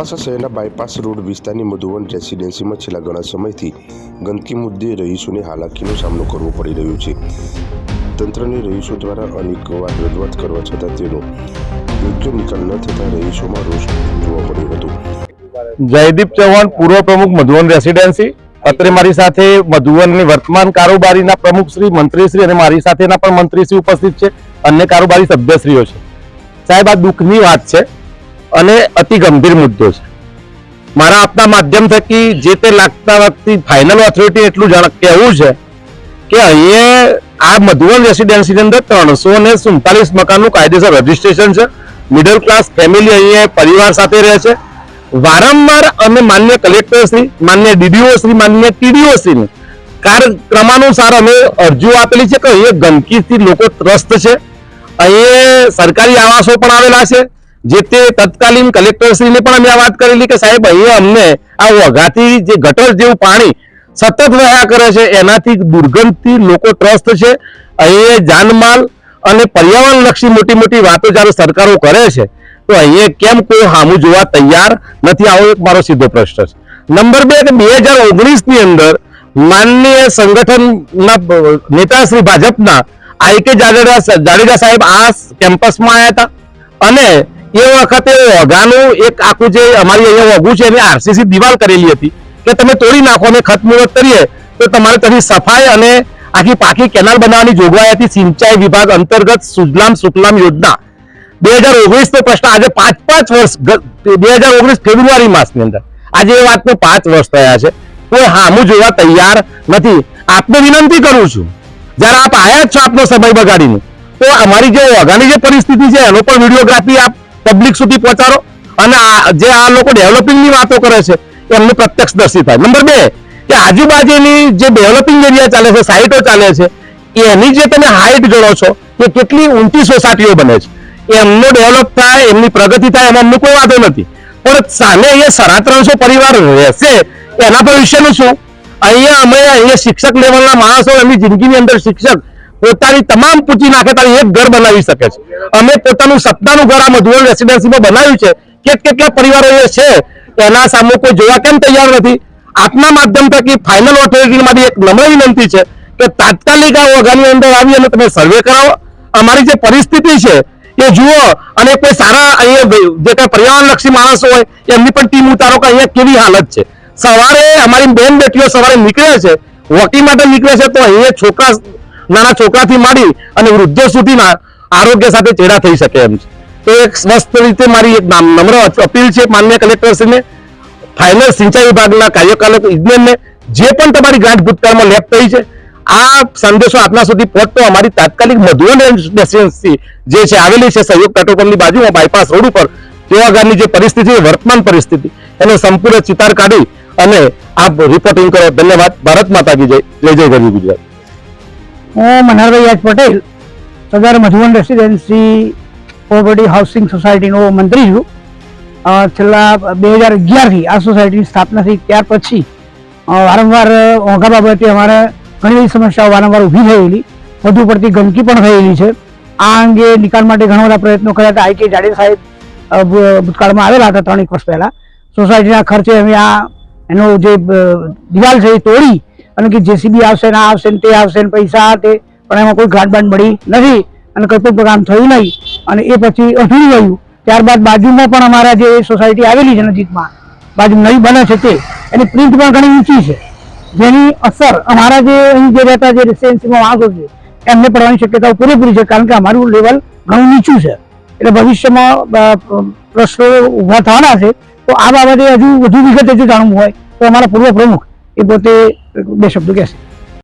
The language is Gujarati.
મોડાસા શહેરના બાયપાસ રોડ વિસ્તારની મધુવન રેસિડેન્સીમાં છેલ્લા ઘણા સમયથી ગંદકી મુદ્દે રહીશોને હાલાકીનો સામનો કરવો પડી રહ્યો છે. તંત્રને રહીશો દ્વારા અનેકવાર રજૂઆત કરવા છતાં તેનો યોગ્ય નિકાલ ન થતાં રહીશોમાં રોષ જોવા પડ્યો હતો. જયદીપ ચૌહાણ, પૂર્વ પ્રમુખ મધુવન રેસિડેન્સી. અત્રે મારી સાથે મધુવનની વર્તમાન કારોબારીના પ્રમુખ શ્રી, મંત્રીશ્રી અને મારી સાથેના પણ મંત્રીશ્રી ઉપસ્થિત છે. અન્ય કારોબારી સભ્યશ્રીઓ છે. સાહેબ, આ દુઃખની વાત છે. અને અતિ ગંભીર મુદ્દો છે. મારા આપના માધ્યમ થકી જે તે લાગતા વખતે ફાઇનલ ઓથોરિટી એટલું જાણ, કહેવું છે કે અહીંયા આ મધુવન રેસિડેન્સીની અંદર ત્રણસો ને સુડતાલીસ મકાનનું કાયદેસર રજીસ્ટ્રેશન છે. મિડલ ક્લાસ ફેમિલી અહીંયા પરિવાર સાથે રહે છે. વારંવાર અમે માન્ય કલેક્ટર શ્રી, માન્ય ડીડીઓ શ્રી, માન્ય ટીડીઓ શ્રી કાર્યક્રમાનુસાર અમે અરજીઓ આપેલી છે કે અહીંયા ગંદકીથી લોકો ત્રસ્ત છે. અહીંયા સરકારી આવાસો પણ આવેલા છે. જે તે તત્કાલીન કલેક્ટરશ્રીને પણ અમે આ વાત કરેલી કે સાહેબ, અહીંયા અમને આ વઘાથી જે ગટર જેવું પાણી સતત વહ્યા કરે છે, એનાથી દુર્ગંધથી લોકો ત્રસ્ત છે. અહીંયા જાનમાલ અને પર્યાવરણ લક્ષી મોટી મોટી વાતો જ્યારે સરકારો કરે છે, તો અહીંયા કેમ કોઈ હામું જોવા તૈયાર નથી? આવો એક મારો સીધો પ્રશ્ન છે. નંબર બે, કે બે હજાર ઓગણીસની અંદર માનનીય સંગઠનના નેતા શ્રી ભાજપના આઈ કે જાડેજા જાડેજા સાહેબ આ કેમ્પસમાં આવ્યા હતા અને એ વખતે ઓઘાનું એક આખું જે અમારી અહીંયા ઓઘું છે, એની આરસીસી દિવાલ કરેલી હતી કે તમે તોડી નાખો અને ખતમુહૂર્ત કરીએ, તો તમારે તેની સફાઈ અને આખી પાકી કેનાલ બનાવવાની જોગવાઈ હતી સિંચાઈ વિભાગ અંતર્ગત સુજલામ સુફલામ યોજના. બે હજાર ઓગણીસનો પ્રશ્ન આજે પાંચ પાંચ વર્ષ બે હજાર ઓગણીસ ફેબ્રુઆરી માસની અંદર. આજે એ વાતને પાંચ વર્ષ થયા છે. કોઈ હામું જોવા તૈયાર નથી. આપને વિનંતી કરું છું, જ્યારે આપ આયા જ છો આપનો સમય બગાડીને, તો અમારી જે ઓઘાની જે પરિસ્થિતિ છે, એનો પણ વિડીયોગ્રાફી આપ પબ્લિક સુધી પહોંચાડો અને જે આ લોકો ડેવલપિંગની વાતો કરે છે, એમનું પ્રત્યક્ષદર્શી થાય. નંબર બે, કે આજુબાજુની જે ડેવલપિંગ એરિયા ચાલે છે સાઇટો ચાલે છે, એની જે તમે હાઇટ ગણો છો કે કેટલી ઊંચી સોસાયટીઓ બને છે. એમનો ડેવલપ થાય, એમની પ્રગતિ થાય, એમાં અમને કોઈ વાંધો નથી. પણ સામે અહીંયા સાડા ત્રણસો પરિવાર રહેશે, એના ભવિષ્યનું શું? અહીંયા અમે, અહીંયા શિક્ષક લેવલના માણસો, એમની જિંદગીની અંદર શિક્ષક પોતાની તમામ પૂછી નાખે તારી એક ઘર બનાવી શકે છે. અમે પોતાનું સપનાનું ઘર આ મધુવન રેસિડેન્સીમાં બનાવ્યું છે. કે કેટલા પરિવારો એ છે, એના સામે કોઈ જોવા કેમ તૈયાર નથી? આપના માધ્યમ થકી ફાઇનલ ઓથોરિટી માટે એક નમ્ર વિનંતી છે કે તાત્કાલિક આ ઓગાની અંદર આવી અને તમે સર્વે કરાવો. અમારી જે પરિસ્થિતિ છે, એ જુઓ અને કોઈ સારા અહીંયા જે કઈ પર્યાવરણલક્ષી માણસો હોય, એમની પણ ટીમ ઉતારો કે અહીંયા કેવી હાલત છે. સવારે અમારી બેન બેટીઓ સવારે નીકળે છે વોકિંગ માટે નીકળે છે, તો અહીંયા છોકરા નાના છોકરાથી માંડી અને વૃદ્ધો સુધીના આરોગ્ય સાથે ચેડા થઈ શકે એમ છે. તો એક સ્વસ્થ રીતે મારી એક નમ્ર અપીલ છે માન્ય કલેક્ટરશ્રીને, ફાઇનલ સિંચાઈ વિભાગના કાર્યકાલક ઇજનેરને જે પણ તમારી ગ્રાન્ટ ભૂતકાળમાં લેપ થઈ છે, આ સંદેશો આપના સુધી પહોંચતો અમારી તાત્કાલિક મધુવન રેસિડેન્સી જે છે આવેલી છે સહયોગ પેટ્રોલ પંપની બાજુમાં બાયપાસ રોડ ઉપર તેવા ગામની જે પરિસ્થિતિ વર્તમાન પરિસ્થિતિ, એને સંપૂર્ણ ચિતાર કાઢી અને આપ રિપોર્ટિંગ કરો. ધન્યવાદ. ભારત માતા કી જય. જય જય ગરવી ગુજરાત. હું Manharbhai Yaj Patel, Sardar Madhuvan residency property housing સોસાયટીનો મંત્રી છું. છેલ્લા બે હજાર અગિયારથી આ સોસાયટીની સ્થાપના થઈ, ત્યાર પછી વારંવાર ઓઘા બાબતે અમારે ઘણી બધી સમસ્યાઓ વારંવાર ઊભી થયેલી, વધુ પડતી ગંદકી પણ થયેલી છે. આ અંગે નિકાલ માટે ઘણા બધા પ્રયત્નો કર્યા હતા. આઈ કે જાડેજા સાહેબ ભૂતકાળમાં આવેલા હતા ત્રણ એક વર્ષ પહેલાં. સોસાયટીના ખર્ચે અમે આ, એનો જે દિવાલ છે એ તોડી અને કે જેસીબી આવશે ને આવશે ને તે આવશે ને પૈસા આ તે, પણ એમાં કોઈ ગાંઠબાંધ મળી નથી અને કોઈ પણ કામ થયું નહીં. અને એ પછી અધૂરું રહ્યું. ત્યારબાદ બાજુમાં પણ અમારા જે સોસાયટી આવેલી છે નજીકમાં, બાજુ નવી બને છે તે, એની પ્રિન્ટ પણ ઘણી ઊંચી છે. જેની અસર અમારા જે અહીં જે રહેતા જે રેસિડેન્સીમાં માણસો છે, એમને પડવાની શક્યતાઓ પૂરેપૂરી છે, કારણ કે અમારું લેવલ ઘણું નીચું છે. એટલે ભવિષ્યમાં પ્રશ્નો ઊભા થવાના છે, તો આ બાબતે હજુ વધુ વિગતે જો જાણવું હોય, તો અમારા પૂર્વ પ્રમુખ એ પોતે બે શબ્દો કહેશે